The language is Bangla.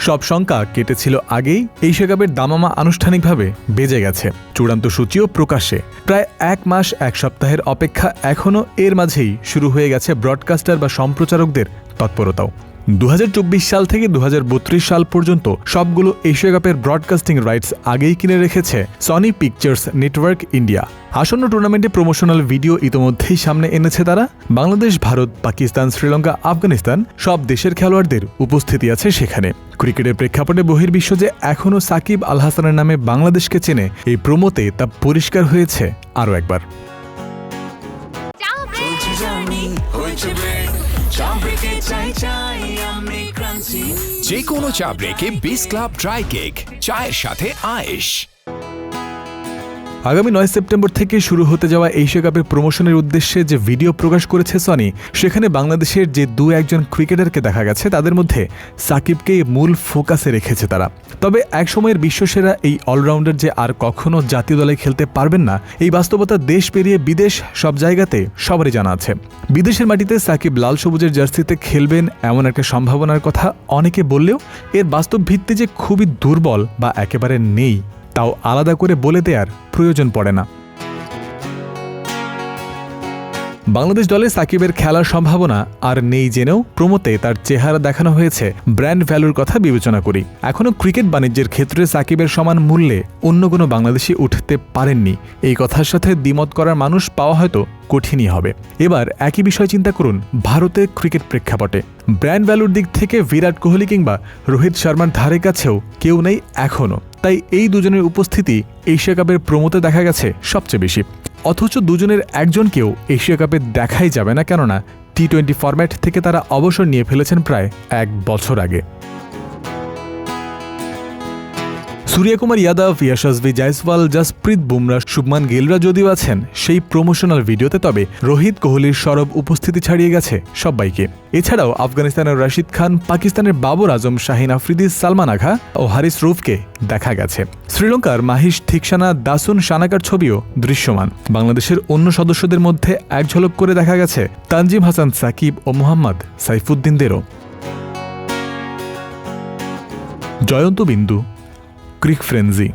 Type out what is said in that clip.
সব শঙ্কা কেটেছিল আগেই। এশিয়া কাপের দামামা আনুষ্ঠানিকভাবে বেজে গেছে। চূড়ান্ত সূচিও প্রকাশে প্রায় এক মাস, এক সপ্তাহের অপেক্ষা এখনও এর মাঝেই শুরু হয়ে গেছে ব্রডকাস্টার বা সম্প্রচারকদের তৎপরতাও। দু হাজার চব্বিশ সাল থেকে দুহাজার বত্রিশ সাল পর্যন্ত সবগুলো এশিয়া কাপের ব্রডকাস্টিং রাইটস আগেই কিনে রেখেছে সনি পিকচার্স নেটওয়ার্ক ইন্ডিয়া আসন্ন টুর্নামেন্টে প্রমোশনাল ভিডিও ইতোমধ্যেই সামনে এনেছে তারা। বাংলাদেশ, ভারত, পাকিস্তান, শ্রীলঙ্কা, আফগানিস্তান সব দেশের খেলোয়াড়দের উপস্থিতি আছে সেখানে। ক্রিকেটের প্রেক্ষাপটে বহির্বিশ্ব যে এখনও সাকিব আল হাসানের নামে বাংলাদেশকে চেনে, এই প্রমোতে তা পরিষ্কার হয়েছে আরও একবার। যে কোনো চা ব্রেকে বিস ক্লাব ড্রাই কেক চায়ের সাথে আয়েশ। আগামী নয় সেপ্টেম্বর থেকে শুরু হতে যাওয়া এশিয়া কাপের প্রমোশনের উদ্দেশ্যে যে ভিডিও প্রকাশ করেছে সনি, সেখানে বাংলাদেশের যে দু একজন ক্রিকেটারকে দেখা গেছে, তাদের মধ্যে সাকিবকে মূল ফোকাসে রেখেছে তারা। তবে একসময়ের বিশ্বসেরা এই অলরাউন্ডার যে আর কখনো জাতীয় দলে খেলতে পারবেন না, এই বাস্তবতা দেশ পেরিয়ে বিদেশ সব জায়গাতে সবারই জানা আছে। বিদেশের মাটিতে সাকিব লাল সবুজের জার্সিতে খেলবেন এমন একটা সম্ভাবনার কথা অনেকে বললেও এর বাস্তব ভিত্তি যে খুবই দুর্বল বা একেবারে নেই। তাও আলাদা করে বলে দেওয়ার প্রয়োজন পড়ে না। বাংলাদেশ দলে সাকিবের খেলার সম্ভাবনা আর নেই জেনেও প্রমোতে তার চেহারা দেখানো হয়েছে ব্র্যান্ড ভ্যালুর কথা বিবেচনা করি। এখনও ক্রিকেট বাণিজ্যের ক্ষেত্রে সাকিবের সমান মূল্যে অন্য কোনো বাংলাদেশি উঠতে পারেননি। এই কথার সাথে দ্বিমত করার মানুষ পাওয়া হয়তো কঠিনই হবে। এবার একই বিষয় চিন্তা করুন ভারতের ক্রিকেট প্রেক্ষাপটে। ব্র্যান্ড ভ্যালুর দিক থেকে বিরাট কোহলি কিংবা রোহিত শর্মার ধারে কাছেও কেউ নেই এখনও। তাই এই দুজনের উপস্থিতি এশিয়া কাপের প্রমোতে দেখা গেছে সবচেয়ে বেশি। অথচ দুজনের একজনকেও এশিয়া কাপে দেখাই যাবে না কেননা টি টোয়েন্টি ফরম্যাট থেকে তারা অবসর নিয়ে ফেলেছেন প্রায় এক বছর আগে। সূর্যকুমার ইয়াদব ইয়াশাসভি জয়সওয়াল, জাসপ্রীত বুমরা, শুভমান গিলরা যদিও আছেন, সেই প্রমোশনাল ভিডিওতে তবে রোহিত কোহলির সরব উপস্থিতি ছাড়িয়ে গেছে সবাইকে। এছাড়াও আফগানিস্তানের রশিদ খান, পাকিস্তানের বাবর আজম, শাহিন আফ্রিদি, সালমান আঘা ও হারিস রুফকে দেখা গেছে। শ্রীলঙ্কার মাহিশ থিকসানা, দাসুন সানাকার ছবিও দৃশ্যমান। বাংলাদেশের অন্য সদস্যদের মধ্যে এক ঝলক করে দেখা গেছে তানজিম হাসান, সাকিব ও মোহাম্মদ সাইফুদ্দিনদেরও জয়ন্ত বিন্দু Greek frenzy.